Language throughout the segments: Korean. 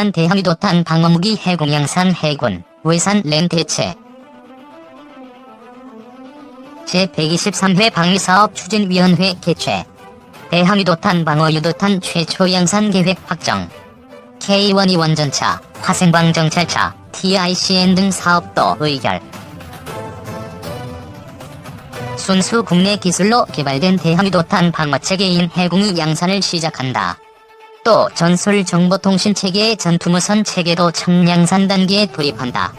국산 대항유도탄 방어무기 해공양산 해군 외산 렌대체. 제123회 방위사업 추진위원회 개최. 대항유도탄 방어유도탄 최초 양산 계획 확정. K1 원전차, 화생방 정찰차, TICN 등 사업도 의결. 순수 국내 기술로 개발된 대항유도탄 방어체계인 해공이 양산을 시작한다. 또 전술 정보통신 체계의 전투무선 체계도 청량산 단계에 돌입한다.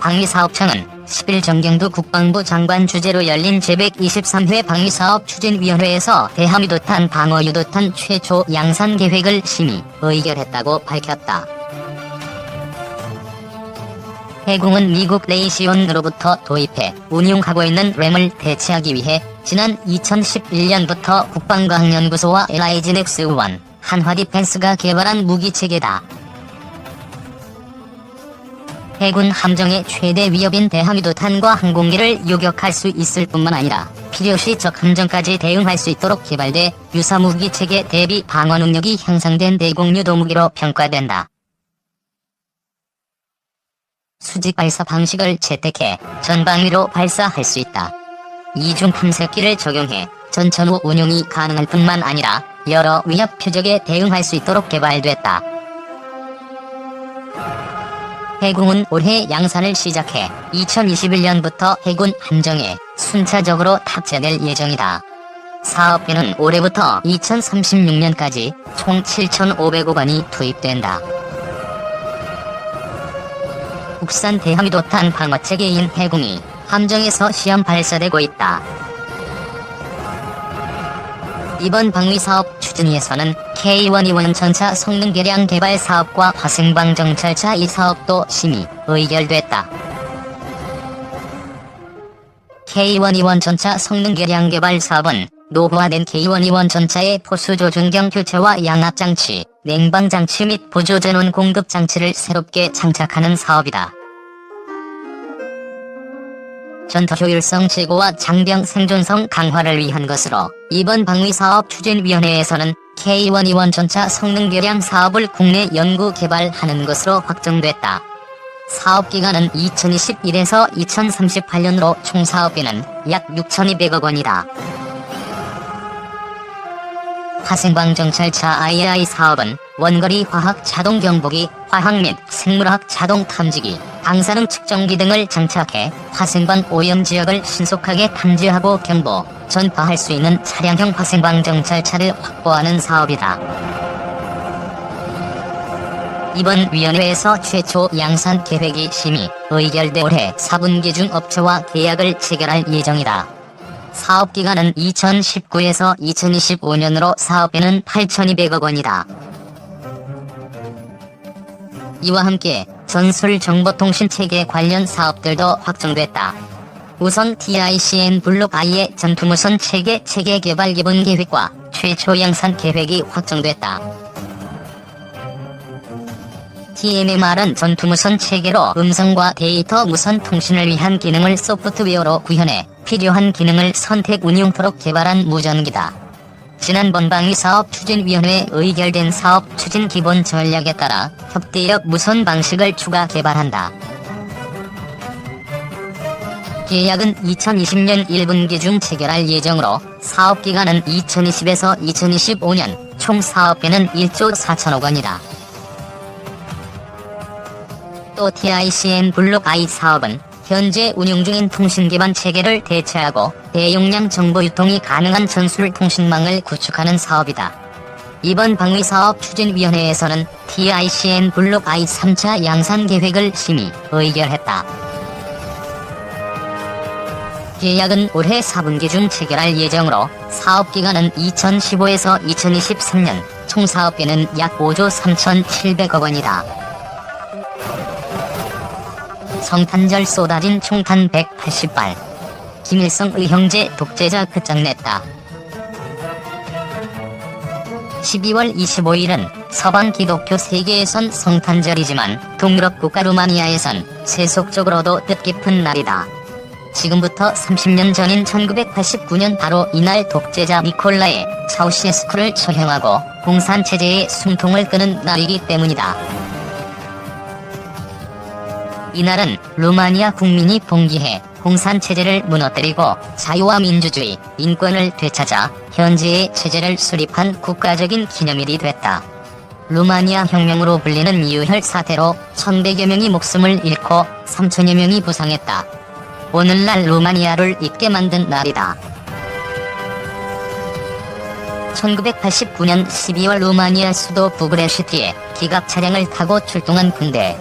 방위사업청은 10일 정경두 국방부 장관 주재로 열린 제123회 방위사업 추진위원회에서 대함유도탄 방어유도탄 최초 양산 계획을 심의 의결했다고 밝혔다. 해공은 미국 레이시온으로부터 도입해 운용하고 있는 램을 대체하기 위해 지난 2011년부터 국방과학연구소와 LIG 넥스1, 한화 디펜스가 개발한 무기체계다. 해군 함정의 최대 위협인 대함유도탄과 항공기를 요격할 수 있을 뿐만 아니라 필요시 적 함정까지 대응할 수 있도록 개발돼 유사무기 체계 대비 방어 능력이 향상된 대공유도 무기로 평가된다. 수직 발사 방식을 채택해 전방위로 발사할 수 있다. 이중 탐색기를 적용해 전천후 운용이 가능할 뿐만 아니라 여러 위협 표적에 대응할 수 있도록 개발됐다. 해군은 올해 양산을 시작해 2021년부터 해군 함정에 순차적으로 탑재될 예정이다. 사업비는 올해부터 2036년까지 총 7,500억 원이 투입된다. 국산 대함유도탄 방어체계인 해공이 함정에서 시험 발사되고 있다. 이번 방위사업 추진위에서는 K1 원전차 성능 개량 개발 사업과 화생방 정찰차 이 사업도 심의 의결됐다. K1 원전차 성능 개량 개발 사업은 노후화된 K1 원전차의 포수 조준경 교체와 양압 장치, 냉방 장치 및 보조 전원 공급 장치를 새롭게 장착하는 사업이다. 전투 효율성 제고와 장병 생존성 강화를 위한 것으로 이번 방위사업 추진위원회에서는 K1 이원 전차 성능 개량 사업을 국내 연구 개발하는 것으로 확정됐다. 사업 기간은 2021에서 2038년으로 총 사업비는 약 6,200억 원이다. 화생방 정찰차 IAI 사업은 원거리 화학 자동 경보기, 화학 및 생물학 자동 탐지기, 방사능 측정기 등을 장착해 화생방 오염 지역을 신속하게 탐지하고 경보, 전파할 수 있는 차량형 화생방 정찰차를 확보하는 사업이다. 이번 위원회에서 최초 양산 계획이 심의, 의결돼 올해 4분기 중 업체와 계약을 체결할 예정이다. 사업 기간은 2019에서 2025년으로 사업비는 8,200억 원이다. 이와 함께 전술 정보통신 체계 관련 사업들도 확정됐다. 우선 TICN 블록 I의 전투무선 체계 체계 개발 기본 계획과 최초 양산 계획이 확정됐다. TMMR은 전투무선 체계로 음성과 데이터 무선 통신을 위한 기능을 소프트웨어로 구현해 필요한 기능을 선택 운용토록 개발한 무전기다. 지난번 방위 사업 추진위원회에 의결된 사업 추진 기본 전략에 따라 협대역 무선 방식을 추가 개발한다. 계약은 2020년 1분기 중 체결할 예정으로 사업 기간은 2020에서 2025년 총 사업비는 1조 4천억 원이다. 또 TICN 블록 I 사업은 현재 운영 중인 통신 기반 체계를 대체하고 대용량 정보 유통이 가능한 전술 통신망을 구축하는 사업이다. 이번 방위 사업 추진위원회에서는 TICN 블록 I 3차 양산 계획을 심의 의결했다. 계약은 올해 4분기 중 체결할 예정으로 사업 기간은 2015에서 2023년 총 사업비는 약 5조 3,700억 원이다. 성탄절 쏟아진 총탄 180발. 김일성의 형제 독재자 끝장냈다. 12월 25일은 서방 기독교 세계에선 성탄절이지만 동유럽 국가 루마니아에선 세속적으로도 뜻깊은 날이다. 지금부터 30년 전인 1989년 바로 이날 독재자 니콜라의 차우시에스쿠를 처형하고 공산체제의 숨통을 끄는 날이기 때문이다. 이날은 루마니아 국민이 봉기해 공산 체제를 무너뜨리고 자유와 민주주의, 인권을 되찾아 현재의 체제를 수립한 국가적인 기념일이 됐다. 루마니아 혁명으로 불리는 이유혈 사태로 1100여 명이 목숨을 잃고 3천여 명이 부상했다. 오늘날 루마니아를 잊게 만든 날이다. 1989년 12월 루마니아 수도 부그레시티에 기갑 차량을 타고 출동한 군대.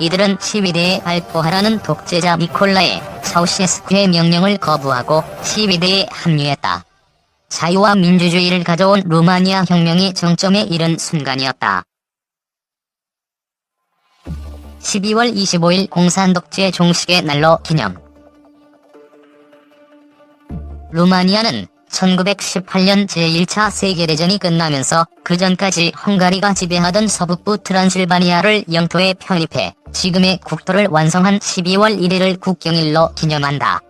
이들은 시위대에 발포하라는 독재자 니콜라의 차우시에스쿠의 명령을 거부하고 시위대에 합류했다. 자유와 민주주의를 가져온 루마니아 혁명이 정점에 이른 순간이었다. 12월 25일 공산독재 종식의 날로 기념. 루마니아는 1918년 제1차 세계대전이 끝나면서 그 전까지 헝가리가 지배하던 서북부 트란실바니아를 영토에 편입해 지금의 국토를 완성한 12월 1일을 국경일로 기념한다.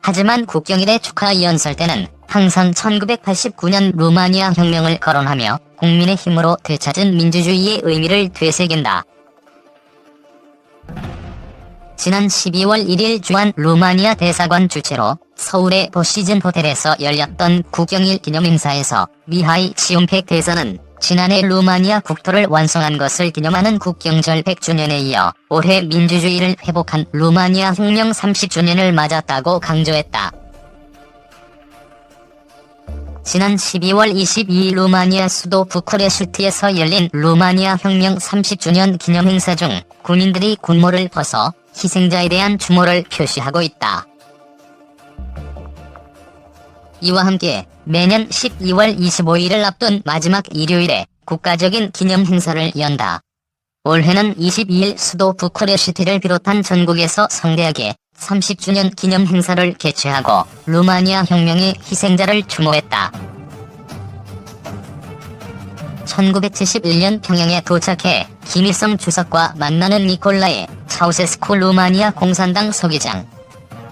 하지만 국경일의 축하 연설 때는 항상 1989년 루마니아 혁명을 거론하며 국민의 힘으로 되찾은 민주주의의 의미를 되새긴다. 지난 12월 1일 주한 루마니아 대사관 주최로 서울의 포시즌 호텔에서 열렸던 국경일 기념 행사에서 미하이 치움팩 대사는 지난해 루마니아 국토를 완성한 것을 기념하는 국경절 100주년에 이어 올해 민주주의를 회복한 루마니아 혁명 30주년을 맞았다고 강조했다. 지난 12월 22일 루마니아 수도 부쿠레슈티에서 열린 루마니아 혁명 30주년 기념 행사 중 군인들이 군모를 벗어 희생자에 대한 추모를 표시하고 있다. 이와 함께 매년 12월 25일을 앞둔 마지막 일요일에 국가적인 기념 행사를 연다. 올해는 22일 수도 부쿠레슈티를 비롯한 전국에서 성대하게 30주년 기념 행사를 개최하고 루마니아 혁명의 희생자를 추모했다. 1971년 평양에 도착해 김일성 주석과 만나는 니콜라의 차우세스쿠 루마니아 공산당 서기장.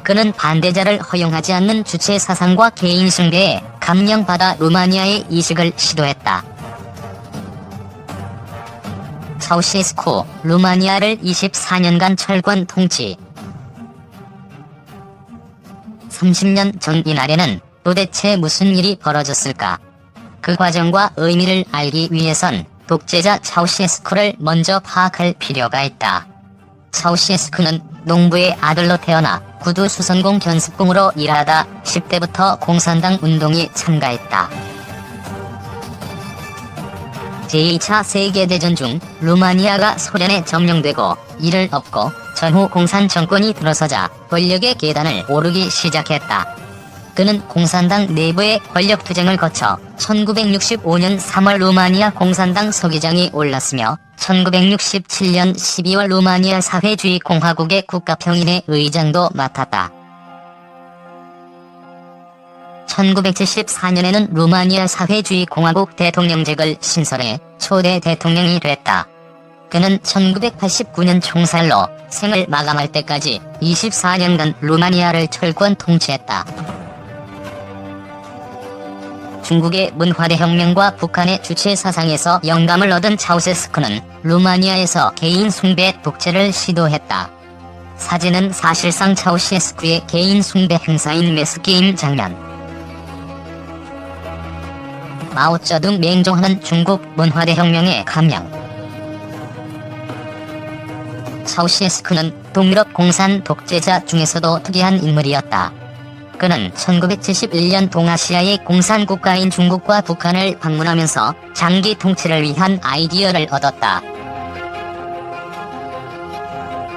그는 반대자를 허용하지 않는 주체 사상과 개인 숭배에 감명받아 루마니아의 이식을 시도했다. 차우시스쿠 루마니아를 24년간 철권 통치. 30년 전 이날에는 도대체 무슨 일이 벌어졌을까? 그 과정과 의미를 알기 위해선 독재자 차우시에스쿠를 먼저 파악할 필요가 있다. 차우시에스쿠는 농부의 아들로 태어나 구두 수선공 견습공으로 일하다 10대부터 공산당 운동에 참가했다. 제2차 세계대전 중 루마니아가 소련에 점령되고 이를 엎고 전후 공산 정권이 들어서자 권력의 계단을 오르기 시작했다. 그는 공산당 내부의 권력 투쟁을 거쳐 1965년 3월 루마니아 공산당 서기장이 올랐으며 1967년 12월 루마니아 사회주의 공화국의 국가평인의 의장도 맡았다. 1974년에는 루마니아 사회주의 공화국 대통령직을 신설해 초대 대통령이 됐다. 그는 1989년 총살로 생을 마감할 때까지 24년간 루마니아를 철권 통치했다. 중국의 문화대혁명과 북한의 주체 사상에서 영감을 얻은 차우세스크는 루마니아에서 개인 숭배 독재를 시도했다. 사진은 사실상 차우시에스쿠의 개인 숭배 행사인 메스게임 장면. 마오쩌둥 맹종하는 중국 문화대혁명의 감명. 차우시에스크는 동유럽 공산 독재자 중에서도 특이한 인물이었다. 그는 1971년 동아시아의 공산국가인 중국과 북한을 방문하면서 장기 통치를 위한 아이디어를 얻었다.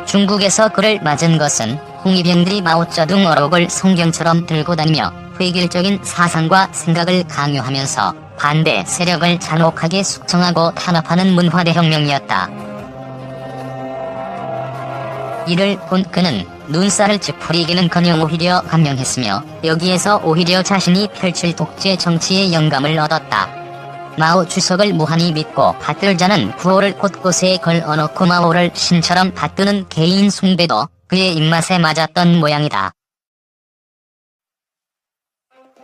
중국에서 그를 맞은 것은 홍위병들이 마오쩌둥 어록을 성경처럼 들고 다니며 획일적인 사상과 생각을 강요하면서 반대 세력을 잔혹하게 숙청하고 탄압하는 문화대혁명이었다. 이를 본 그는 눈살을 찌푸리기는커녕 오히려 감명했으며 여기에서 오히려 자신이 펼칠 독재 정치의 영감을 얻었다. 마오 주석을 무한히 믿고 받들자는 구호를 곳곳에 걸어놓고 마오를 신처럼 받드는 개인 숭배도 그의 입맛에 맞았던 모양이다.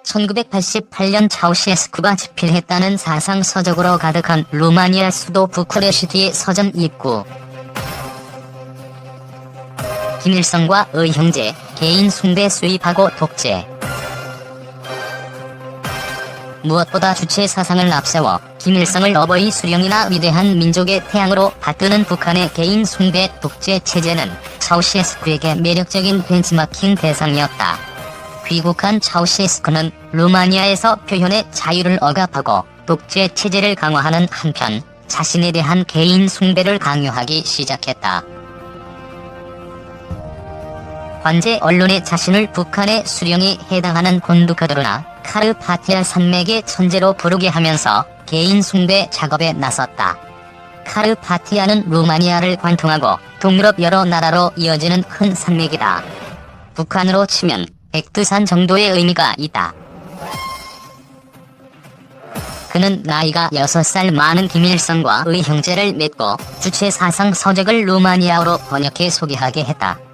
1988년 차우시에스쿠가 집필했다는 사상 서적으로 가득한 루마니아 수도 부쿠레슈티의 서점 입구. 김일성과 의형제, 개인 숭배 수입하고 독재. 무엇보다 주체 사상을 앞세워 김일성을 어버이 수령이나 위대한 민족의 태양으로 받드는 북한의 개인 숭배 독재 체제는 차우시에스쿠에게 매력적인 벤치마킹 대상이었다. 귀국한 차우시에스크는 루마니아에서 표현의 자유를 억압하고 독재 체제를 강화하는 한편 자신에 대한 개인 숭배를 강요하기 시작했다. 관제 언론에 자신을 북한의 수령에 해당하는 곤두카도르나 카르파티아 산맥의 천재로 부르게 하면서 개인 숭배 작업에 나섰다. 카르파티아는 루마니아를 관통하고 동유럽 여러 나라로 이어지는 큰 산맥이다. 북한으로 치면 백두산 정도의 의미가 있다. 그는 나이가 6살 많은 김일성과 의 형제를 맺고 주체 사상 서적을 루마니아어로 번역해 소개하게 했다.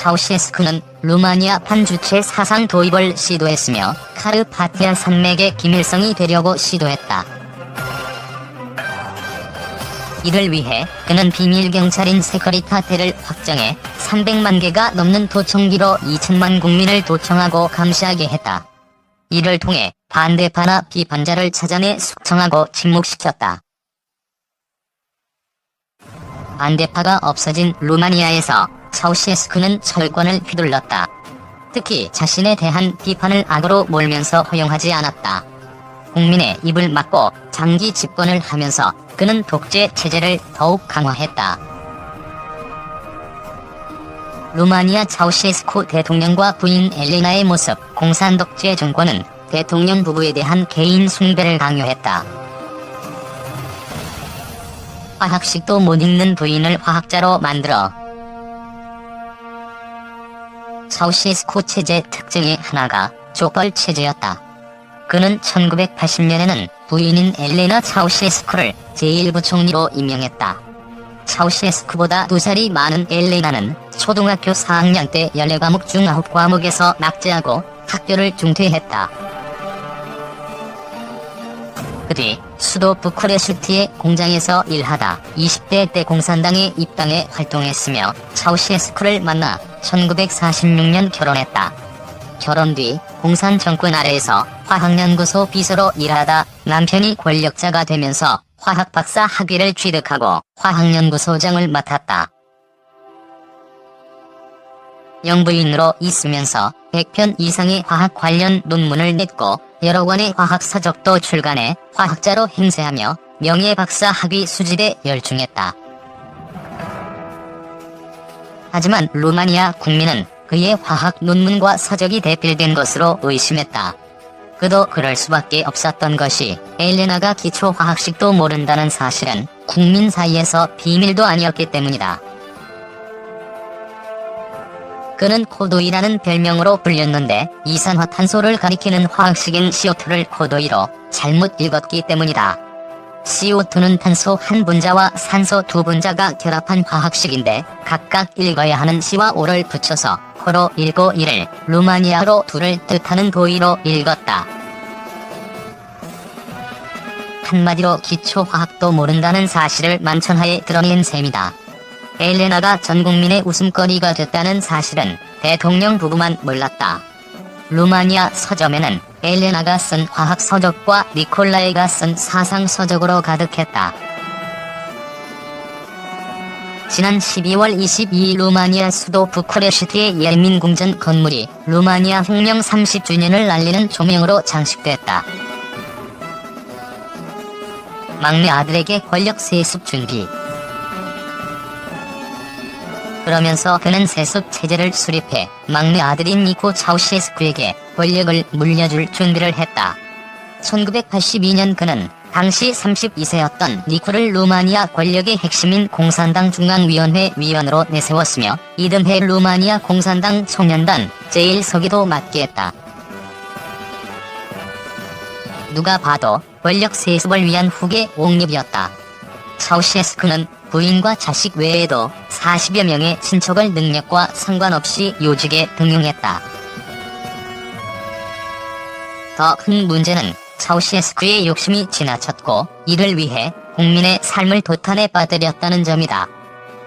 차우시에스크는 루마니아판 주체 사상 도입을 시도했으며 카르파티아 산맥의 김일성이 되려고 시도했다. 이를 위해 그는 비밀 경찰인 세커리타테를 확정해 300만 개가 넘는 도청기로 2천만 국민을 도청하고 감시하게 했다. 이를 통해 반대파나 비판자를 찾아내 숙청하고 침묵시켰다. 반대파가 없어진 루마니아에서 차우시에스크는 철권을 휘둘렀다. 특히 자신에 대한 비판을 악으로 몰면서 허용하지 않았다. 국민의 입을 막고 장기 집권을 하면서 그는 독재 체제를 더욱 강화했다. 루마니아 차우시에스쿠 대통령과 부인 엘레나의 모습, 공산 독재 정권은 대통령 부부에 대한 개인 숭배를 강요했다. 화학식도 못 읽는 부인을 화학자로 만들어 차우시에스쿠 체제 특징의 하나가 족벌 체제였다. 그는 1980년에는 부인인 엘레나 차우시에스쿠를 제1부총리로 임명했다. 차우시에스쿠보다 두 살이 많은 엘레나는 초등학교 4학년 때 14과목 중 9과목에서 낙제하고 학교를 중퇴했다. 그 뒤 수도 부쿠레슈티의 공장에서 일하다 20대 때 공산당에 입당해 활동했으며 차우시에스쿠를 만나 1946년 결혼했다. 결혼 뒤 공산 정권 아래에서 화학연구소 비서로 일하다 남편이 권력자가 되면서 화학 박사 학위를 취득하고 화학연구소장을 맡았다. 영부인으로 있으면서 100편 이상의 화학 관련 논문을 냈고 여러 권의 화학 서적도 출간해 화학자로 행세하며 명예 박사 학위 수질에 열중했다. 하지만 루마니아 국민은 그의 화학 논문과 서적이 대필된 것으로 의심했다. 그도 그럴 수밖에 없었던 것이 엘레나가 기초 화학식도 모른다는 사실은 국민 사이에서 비밀도 아니었기 때문이다. 그는 코도이라는 별명으로 불렸는데 이산화탄소를 가리키는 화학식인 CO2를 코도이로 잘못 읽었기 때문이다. CO2는 탄소 한 분자와 산소 두 분자가 결합한 화학식인데 각각 읽어야 하는 C와 O를 붙여서 코로 읽고 이를 루마니아로 둘을 뜻하는 도이로 읽었다. 한마디로 기초화학도 모른다는 사실을 만천하에 드러낸 셈이다. 엘레나가 전 국민의 웃음거리가 됐다는 사실은 대통령 부부만 몰랐다. 루마니아 서점에는 엘레나가 쓴 화학 서적과 니콜라이가 쓴 사상 서적으로 가득했다. 지난 12월 22일 루마니아 수도 부쿠레슈티의 예민궁전 건물이 루마니아 혁명 30주년을 알리는 조명으로 장식됐다. 막내 아들에게 권력 세습 준비. 그러면서 그는 세습 체제를 수립해 막내 아들인 니코 차우시에스쿠에게 권력을 물려줄 준비를 했다. 1982년 그는 당시 32세였던 니코를 루마니아 권력의 핵심인 공산당 중앙위원회 위원으로 내세웠으며 이듬해 루마니아 공산당 청년단 제1서기도 맡게 했다. 누가 봐도 권력 세습을 위한 후계 옹립이었다. 차우셰스크는 부인과 자식 외에도 40여 명의 친척을 능력과 상관없이 요직에 등용했다. 더 큰 문제는 차우셰스크의 욕심이 지나쳤고 이를 위해 국민의 삶을 도탄에 빠뜨렸다는 점이다.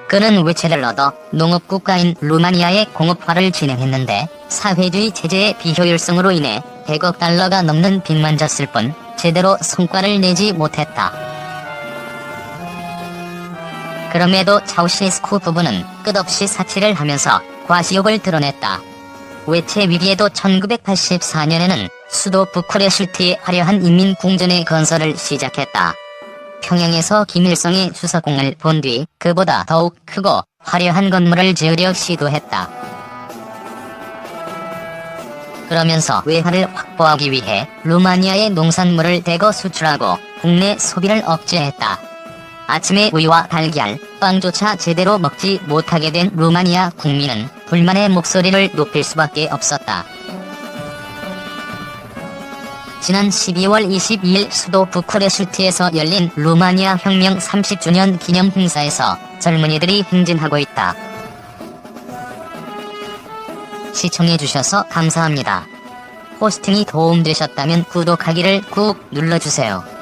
그는 외채를 얻어 농업국가인 루마니아의 공업화를 진행했는데 사회주의 체제의 비효율성으로 인해 100억 달러가 넘는 빚만 졌을 뿐 제대로 성과를 내지 못했다. 그럼에도 차우시에스쿠 부부는 끝없이 사치를 하면서 과시욕을 드러냈다. 외채 위기에도 1984년에는 수도 부쿠레슈트의 화려한 인민궁전의 건설을 시작했다. 평양에서 김일성의 수사공을 본 뒤 그보다 더욱 크고 화려한 건물을 지으려 시도했다. 그러면서 외화를 확보하기 위해 루마니아의 농산물을 대거 수출하고 국내 소비를 억제했다. 아침에 우유와 달걀, 빵조차 제대로 먹지 못하게 된 루마니아 국민은 불만의 목소리를 높일 수밖에 없었다. 지난 12월 22일 수도 부쿠레슈트에서 열린 루마니아 혁명 30주년 기념 행사에서 젊은이들이 행진하고 있다. 시청해주셔서 감사합니다. 호스팅이 도움되셨다면 구독하기를 꾹 눌러주세요.